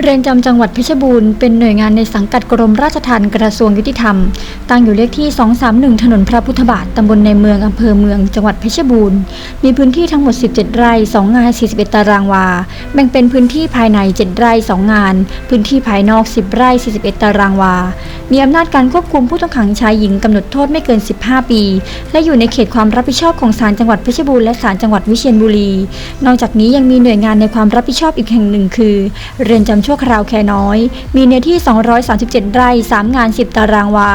เรือนจำจังหวัดเพชรบูรณ์เป็นหน่วยงานในสังกัดกรมราชทัณฑ์กระทรวงยุติธรรม ตั้งอยู่เลขที่ 231 ถนนพระพุทธบาท ตำบลในเมือง อำเภอเมือง จังหวัดเพชรบูรณ์ มีพื้นที่ทั้งหมด 17 ไร่ 2 งาน 41 ตารางวา แบ่งเป็นพื้นที่ภายใน 7 ไร่ 2 งาน พื้นที่ภายนอก 10 ไร่ 41 ตารางวา มีอำนาจการควบคุมผู้ต้องขังชายหญิงกำหนดโทษไม่เกิน 15 ปี และอยู่ในเขตความรับผิดชอบของศาลจังหวัดเพชรบูรณ์และศาลจังหวัดวิเชียรบุรี นอกจากนี้ยังมีหน่วยงานในความรับผิดชอบอีกแห่งหนึ่งคือ เรือนจำชั่วคราวแค่น้อย มีเนื้อที่ 237 ไร่ 3 งาน 10 ตารางวา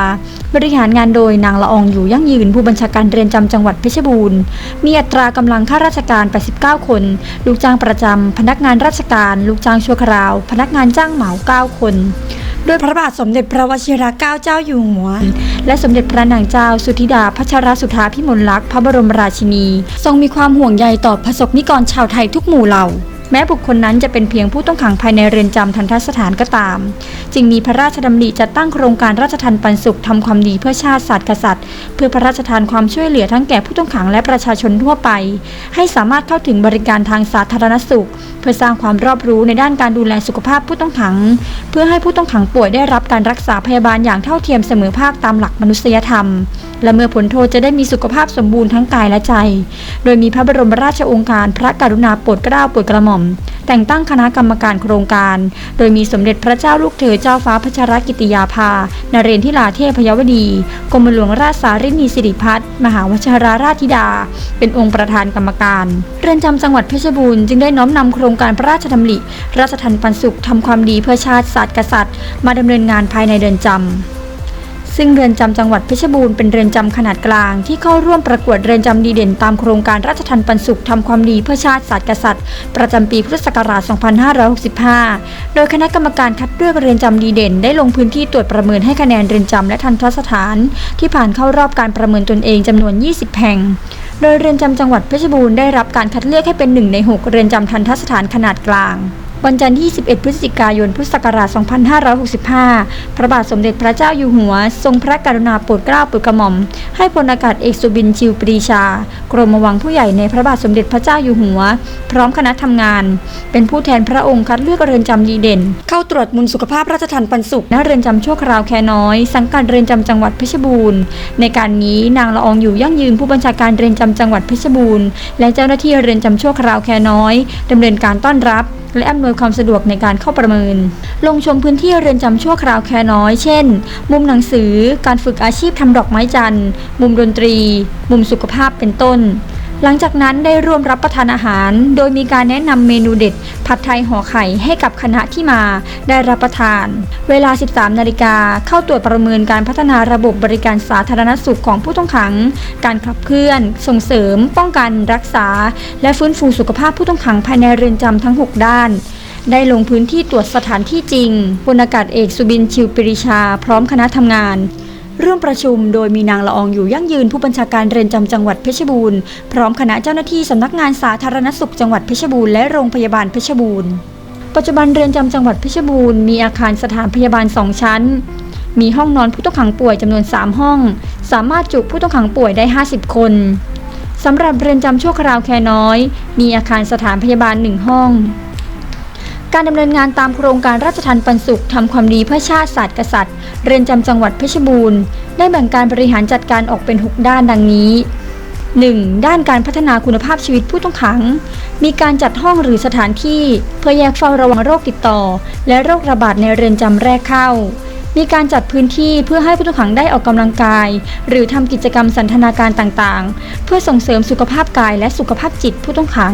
บริหารงานโดยนางละอองอยู่ยั่งยืนผู้บัญชาการเรือนจำจังหวัดเพชรบูรณ์ มีอัตรากำลังข้าราชการ 89 คน ลูกจ้างประจำ พนักงานราชการ ลูกจ้างชั่วคราว พนักงานจ้างเหมา 9 คนโดยพระบาทสมเด็จพระวชิรเกล้าเจ้าอยู่หัว และสมเด็จพระนางเจ้าสุธิดาพัชรสุธาพิมลลักษณ์พระบรมราชินี ทรงมีความห่วงใยต่อประสบนิกรชาวไทยทุกหมู่เหล่า แม้บุคคลนั้นจะเป็นเพียงผู้ต้องขังภายในเรือนจำทันทสถานก็ตาม จึงมีพระราชดำริจัดตั้งโครงการราชทันปันสุขทำความดีเพื่อชาติศาสตร์กษัตริย์ เพื่อพระราชทานความช่วยเหลือทั้งแก่ผู้ต้องขังและประชาชนทั่วไป ให้สามารถเข้าถึงบริการทางสาธารณสุข เพื่อสร้างความรอบรู้ในด้านการดูแลสุขภาพผู้ต้องขัง เพื่อให้ผู้ต้องขังป่วยได้รับการรักษาพยาบาลอย่างเท่าเทียมเสมอภาคตามหลักมนุษยธรรม และเมื่อผลโทษจะได้มีสุขภาพสมบูรณ์ทั้งกายและใจ โดยมีพระบรมราชโองการพระกรุณาโปรดเกล้าโปรดกระหม่อมแต่งตั้งคณะกรรมการโครงการ โดยมีสมเด็จพระเจ้าลูกเธอเจ้าฟ้าพัชรกิติยาภา นเรนทิลาเทพยวดี กรมหลวงราชสารินีสิริพัฒน์มหาวชิราราชธิดา เป็นองค์ประธานกรรมการ เรือนจำจังหวัดเพชรบูรณ์จึงได้น้อมนำโครงการพระราชดำริ ราชทันปันสุขทำความดีเพื่อชาติศาสตร์กษัตริย์ มาดำเนินงานภายในเรือนจำ ซึ่งเรือนจำจังหวัดเพชรบูรณ์เป็นเรือนจำขนาดกลาง ที่เข้าร่วมประกวดเรือนจำดีเด่นตามโครงการราชทันปันสุขทำความดีเพื่อชาติศาสตร์กษัตริย์ ประจำปีพุทธศักราช 2565 โดยคณะกรรมการคัดเลือกเรือนจำดีเด่น ได้ลงพื้นที่ตรวจประเมินให้คะแนนเรือนจำและทันทสถาน ที่ผ่านเข้ารอบการประเมินตนเองจำนวน 20 แห่งโดยเรือนจำจังหวัดเพชรบูรณ์ได้รับการคัดเลือกให้เป็นหนึ่งใน 6 เรือนจำทันทสถานขนาดกลาง วันจันทร์ที่21พฤศจิกายน พุทธศักราช 2565 พระบาทสมเด็จพระเจ้าอยู่หัว ทรงพระกรุณาโปรดเกล้าโปรดกระหม่อม ให้พลอากาศเอกสุบินชิวปรีชา กรมวังผู้ใหญ่ในพระบาทสมเด็จพระเจ้าอยู่หัว พร้อมคณะทำงาน เป็นผู้แทนพระองค์คัดเลือกเรือนจำดีเด่น เข้าตรวจมุลสุขภาพราชทันปันสุขณเรือนจำชั่วคราวแคน้อย สังกัดเรือนจำจังหวัดเพชรบูรณ์ ในการนี้นางละอองอยู่ยั่งยืนผู้บัญชาการเรือนจำจังหวัดเพชรบูรณ์และเจ้าหน้าที่เรือนจำชั่วคราวแคน้อยดำเนินการต้อนรับ และอำนวยความสะดวกในการเข้าประเมิน ลงชมพื้นที่เรือนจำชั่วคราวแค่น้อย เช่น มุมหนังสือ การฝึกอาชีพทำดอกไม้จันทร์ มุมดนตรี มุมสุขภาพเป็นต้น หลังจากนั้นได้ร่วมรับประทานอาหาร โดยมีการแนะนำเมนูเด็ด ผัดไทยห่อไข่ให้กับคณะที่มาได้รับประทาน เวลา 13 นาฬิกาเข้าตรวจประเมินการพัฒนาระบบบริการสาธารณสุขของผู้ต้องขัง การขับเคลื่อน ส่งเสริม ป้องกัน รักษา และฟื้นฟูสุขภาพผู้ต้องขังภายในเรือนจำทั้ง 6 ด้านได้ลงพื้นที่ตรวจสถานที่จริงพลอากาศเอกสุบินชิวปริชา พร้อมคณะทำงาน ร่วมประชุมโดยมีนางละอองอยู่ยั่งยืนผู้บัญชาการเรือนจำจังหวัดเพชรบูรณ์พร้อมคณะเจ้าหน้าที่สำนักงานสาธารณสุขจังหวัดเพชรบูรณ์และโรงพยาบาลเพชรบูรณ์ ปัจจุบันเรือนจำจังหวัดเพชรบูรณ์มีอาคารสถานพยาบาล2ชั้น มีห้องนอนผู้ต้องขังป่วยจำนวน 3 ห้อง สามารถจุผู้ต้องขังป่วยได้ 50 คนสำหรับเรือนจำชั่วคราวแคน้อย มีอาคารสถานพยาบาล1ห้อง การดำเนินงานตามโครงการราชทันปันสุขทำความดีเพื่อชาติศาสตร์กษัตริย์เรือนจำจังหวัดเพชรบูรณ์ ได้แบ่งการบริหารจัดการออกเป็น 6 ด้านดังนี้ 1. ด้านการพัฒนาคุณภาพชีวิตผู้ต้องขัง มีการจัดห้องหรือสถานที่ เพื่อแยกเฝ้าระวังโรคติดต่อ และโรคระบาดในเรือนจำแรกเข้า มีการจัดพื้นที่เพื่อให้ผู้ต้องขังได้ออกกำลังกาย หรือทำกิจกรรมสันทนาการต่างๆ เพื่อส่งเสริมสุขภาพกายและสุขภาพจิตผู้ต้องขัง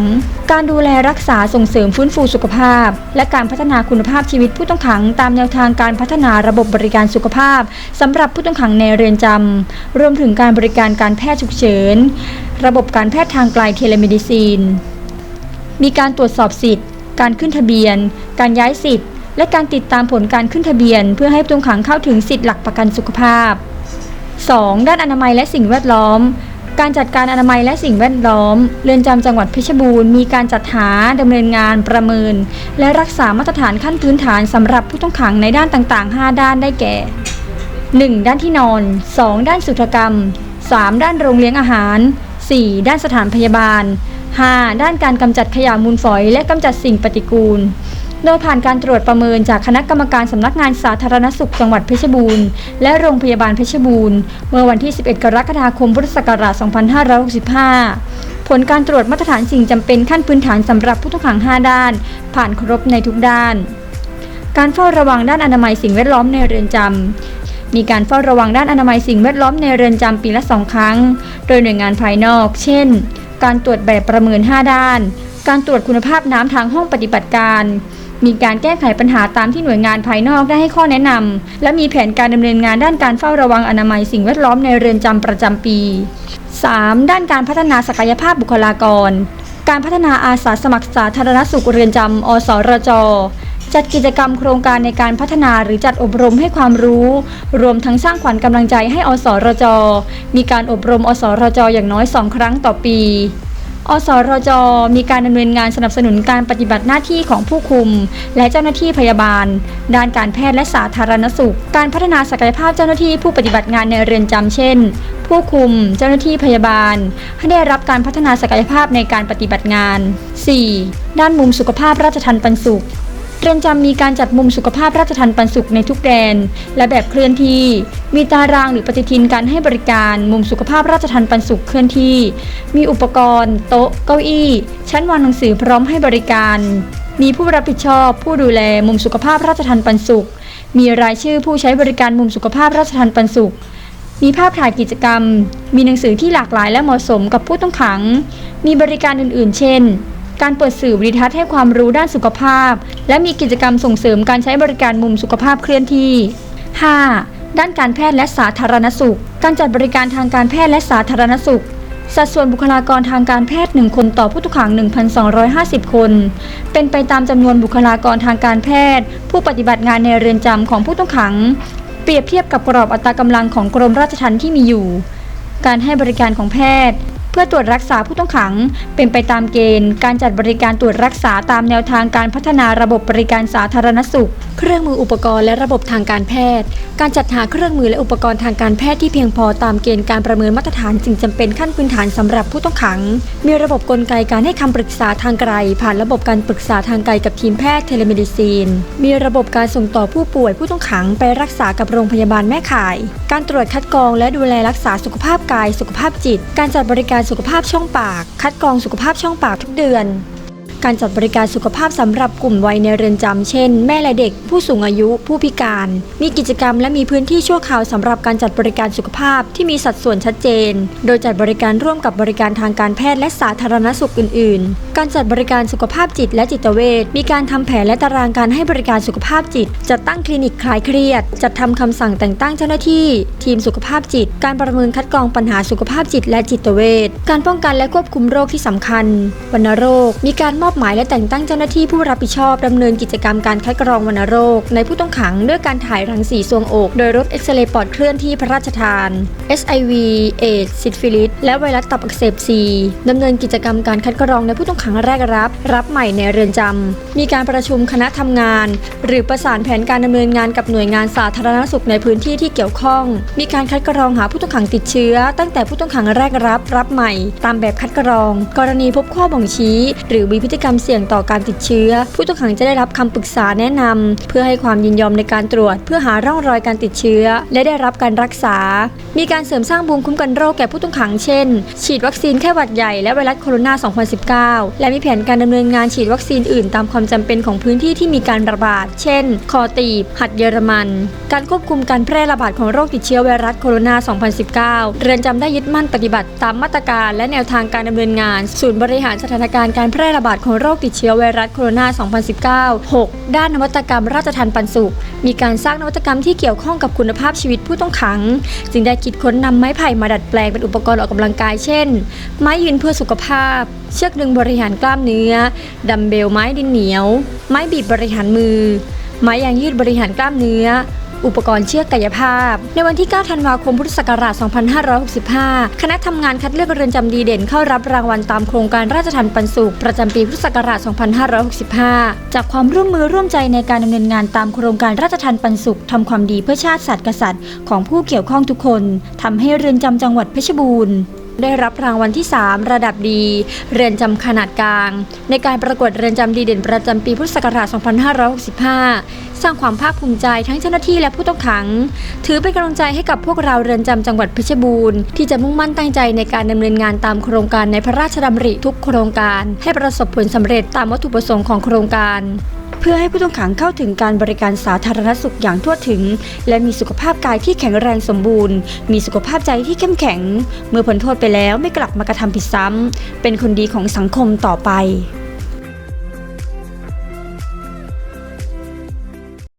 การดูแลรักษาส่งเสริมฟื้นฟูสุขภาพ และการพัฒนาคุณภาพชีวิตผู้ต้องขัง ตามแนวทางการพัฒนาระบบบริการสุขภาพสำหรับผู้ต้องขังในเรือนจำรวมถึงการบริการการแพทย์ฉุกเฉิน ระบบการแพทย์ทางไกลเทเลเมดิซีน มีการตรวจสอบสิทธิ์ การขึ้นทะเบียน การย้ายสิทธิ์ และการติดตามผลการขึ้นทะเบียน เพื่อให้ผู้ต้องขังเข้าถึงสิทธิหลักประกันสุขภาพ 2. ด้านอนามัยและสิ่งแวดล้อม การจัดการอนามัยและสิ่งแวดล้อม เรือนจำจังหวัดเพชรบูรณ์มีการจัดหาดำเนินงานประเมิน และรักษามาตรฐานขั้นพื้นฐานสำหรับผู้ต้องขังในด้านต่างๆ 5 ด้านได้แก่ 1. ด้านที่นอน 2. ด้านสุขกรรม 3. ด้านโรงเลี้ยงอาหาร 4. ด้านสถานพยาบาล 5. ด้านการกำจัดขยะมูลฝอย และกำจัดสิ่งปฏิกูล โดยผ่านการตรวจประเมินจากคณะกรรมการสำนักงานสาธารณสุขจังหวัดเพชรบูรณ์ และโรงพยาบาลเพชรบูรณ์ เมื่อวันที่ 11 กรกฎาคมพุทธศักราช 2565 ผลการตรวจมาตรฐานสิ่งจำเป็นขั้นพื้นฐานสำหรับผู้ต้องขัง 5 ด้าน ผ่านครบในทุกด้าน การเฝ้าระวังด้านอนามัยสิ่งแวดล้อมในเรือนจำมีการเฝ้าระวังด้านอนามัยสิ่งแวดล้อมในเรือนจำปีละสองครั้ง โดยหน่วยงานภายนอก เช่น การตรวจแบบประเมิน 5 ด้าน การตรวจคุณภาพน้ำทางห้องปฏิบัติการ มีการแก้ไขปัญหาตามที่หน่วยงานภายนอกได้ให้ข้อแนะนำและมีแผนการดำเนินงานด้านการเฝ้าระวังอนามัยสิ่งแวดล้อมในเรือนจำประจำปี 3. ด้านการพัฒนาศักยภาพบุคลากร การพัฒนาอาสาสมัครสาธารณสุขเรือนจำอสรจจัดกิจกรรมโครงการในการพัฒนาหรือจัดอบรมให้ความรู้ รวมทั้งสร้างขวัญกำลังใจให้อสรจ มีการอบรมอสรจอย่างน้อย 2 ครั้งต่อปี อสรจ มีการดำเนินงานสนับสนุนการปฏิบัติหน้าที่ของผู้คุม และเจ้าหน้าที่พยาบาล ด้านการแพทย์และสาธารณสุข การพัฒนาศักยภาพเจ้าหน้าที่ผู้ปฏิบัติงานในเรือนจำเช่น ผู้คุม เจ้าหน้าที่พยาบาล ให้ได้รับการพัฒนาศักยภาพในการปฏิบัติงาน 4. ด้านมุมสุขภาพราชทันปันสุข เรือนจำมีการจัดมุมสุขภาพราชทันปันสุขในทุกแดน และแบบเคลื่อนที่ มีตารางหรือปฏิทินการให้บริการมุมสุขภาพราชทันปันสุขเคลื่อนที่ มีอุปกรณ์ โต๊ะ เก้าอี้ ชั้นวางหนังสือพร้อมให้บริการ มีผู้รับผิดชอบ ผู้ดูแลมุมสุขภาพราชทันปันสุข มีรายชื่อผู้ใช้บริการมุมสุขภาพราชทันปันสุขมีภาพถ่ายกิจกรรม มีหนังสือที่หลากหลายและเหมาะสมกับผู้ต้องขัง มีบริการอื่น ๆ เช่น การเปิดสื่อวิดิทัศน์ให้ความรู้ด้านสุขภาพ และมีกิจกรรมส่งเสริมการใช้บริการมุมสุขภาพเคลื่อนที่ 5. ด้านการแพทย์และสาธารณสุข การจัดบริการทางการแพทย์และสาธารณสุข สัดส่วนบุคลากรทางการแพทย์ 1 คนต่อผู้ต้องขัง 1,250 คน เป็นไปตามจำนวนบุคลากรทางการแพทย์ ผู้ปฏิบัติงานในเรือนจำของผู้ต้องขัง เปรียบเทียบกับกรอบอัตรากำลังของกรมราชทัณฑ์ที่มีอยู่ การให้บริการของแพทย์ เพื่อตรวจรักษาผู้ต้องขัง เป็นไปตามเกณฑ์ การจัดบริการตรวจรักษาตามแนวทางการพัฒนาระบบบริการสาธารณสุข เครื่องมืออุปกรณ์และระบบทางการแพทย์ การจัดหาเครื่องมือและอุปกรณ์ทางการแพทย์ที่เพียงพอตามเกณฑ์การประเมินมาตรฐานสิ่งจำเป็นขั้นพื้นฐานสำหรับผู้ต้องขัง มีระบบกลไกการให้คำปรึกษาทางไกล ผ่านระบบการปรึกษาทางไกลกับทีมแพทย์เทเลเมดิซีน มีระบบการส่งต่อผู้ป่วยผู้ต้องขังไปรักษากับโรงพยาบาลแม่ข่าย การตรวจคัดกรองและดูแลรักษาสุขภาพกาย สุขภาพจิต การจัดบริการสุขภาพช่องปาก คัดกรองสุขภาพช่องปากทุกเดือน การจัดบริการสุขภาพสำหรับกลุ่มวัยในเรือนจำเช่น แม่และเด็ก ผู้สูงอายุ ผู้พิการ มีกิจกรรมและมีพื้นที่ชั่วคราวสำหรับการจัดบริการสุขภาพที่มีสัดส่วนชัดเจน โดยจัดบริการร่วมกับบริการทางการแพทย์และสาธารณสุขอื่น ๆ การจัดบริการสุขภาพจิตและจิตเวชมีการทำแผนและตารางการให้บริการสุขภาพจิต จัดตั้งคลินิกคลายเครียด จัดทำคำสั่งแต่งตั้งเจ้าหน้าที่ ทีมสุขภาพจิต การประเมินคัดกรองปัญหาสุขภาพจิตและจิตเวชการป้องกันและควบคุมโรคที่สำคัญวัณโรค มีการมอบอบหมายและแต่งตั้งเจ้าหน้าที่ผู้รับผิดชอบดำเนินกิจกรรมการคัดกรองวัณโรค ในผู้ต้องขังด้วยการถ่ายรังสีซวงอก โดยรถเอ็กซเรย์ปอดเคลื่อนที่พระราชทาน SIV เอดซิฟิลิสและไวรัสตับอักเสบซีดำเนินกิจกรรมการคัดกรองในผู้ต้องขังแรกรับ รับใหม่ในเรือนจำมีการประชุมคณะทำงาน หรือประสานแผนการดำเนินงานกับหน่วยงานสาธารณสุขในพื้นที่ที่เกี่ยวข้อง มีการคัดกรองหาผู้ต้องขังติดเชื้อ ตั้งแต่ผู้ต้องขังแรกรับ รับใหม่ ตามแบบคัดกรอง กรณีพบข้อบ่งชี้ หรือมีพฤติกรรมเสี่ยงต่อการติดเชื้อ ผู้ต้องขังจะได้รับคำปรึกษาแนะนำเพื่อให้ความยินยอมในการตรวจ เพื่อหาร่องรอยการติดเชื้อ และได้รับการรักษา มีการเสริมสร้างภูมิคุ้มกันโรคแก่ผู้ต้องขังเช่น ฉีดวัคซีนไข้หวัดใหญ่และไวรัสโคโรนา 2019 และมีแผนการดำเนินงานฉีดวัคซีนอื่นตามความจำเป็นของพื้นที่ที่มีการระบาด เช่น คอตีบ หัดเยอรมัน การควบคุมการแพร่ระบาดของโรคติดเชื้อไวรัสโคโรนา 2019 เรือนจำได้ยึดมั่นปฏิบัติตามมาตรการและแนวทางการดำเนินงาน ศูนย์บริหารสถานการณ์การแพร่ระบาดของโรคติดเชื้อไวรัสโคโรนา 2019 6 ด้านนวัตกรรมราชทันปันสุข มีการสร้างนวัตกรรมที่เกี่ยวข้องกับคุณภาพชีวิตผู้ต้องขัง จึงได้คิดค้นนำไม้ไผ่มาดัดแปลงเป็นอุปกรณ์ออกกำลังกายเช่น ไม้ยืนเพื่อสุขภาพ เชือกดึงบริหารกล้ามเนื้อ ดัมเบลไม้ดินเหนียว ไม้บีบบริหารมือ ไม้ยางยืดบริหารกล้ามเนื้อ อุปกรณ์เชือกกายภาพ ในวันที่ 9 ธันวาคม พุทธศักราช 2565 คณะทำงานคัดเลือกเรือนจำดีเด่นเข้ารับรางวัลตามโครงการราชทันปันสุข ประจำปีพุทธศักราช 2565 จากความร่วมมือร่วมใจในการดำเนินงานตามโครงการราชทันปันสุขทำความดีเพื่อชาติศาสตร์กษัตริย์ ของผู้เกี่ยวข้องทุกคนทำให้เรือนจำจังหวัดเพชรบูรณ์ ได้รับรางวัลที่ 3 ระดับดี เรือนจำขนาดกลาง ในการประกวดเรือนจำดีเด่นประจำปีพุทธศักราช 2565 สร้างความภาคภูมิใจทั้งเจ้าหน้าที่และผู้ต้องขัง ถือเป็นกำลังใจให้กับพวกเราเรือนจำจังหวัดเพชรบูรณ์ที่จะมุ่งมั่นตั้งใจในการดำเนินงานตามโครงการในพระราชดำริทุกโครงการ ให้ประสบผลสำเร็จตามวัตถุประสงค์ของโครงการ เพื่อให้ผู้ต้องขังเข้าถึงการบริการสาธารณสุขอย่างทั่วถึง และมีสุขภาพกายที่แข็งแรงสมบูรณ์ มีสุขภาพใจที่เข้มแข็ง เมื่อพ้นโทษไปแล้วไม่กลับมากระทำผิดซ้ำเป็นคนดีของสังคมต่อไป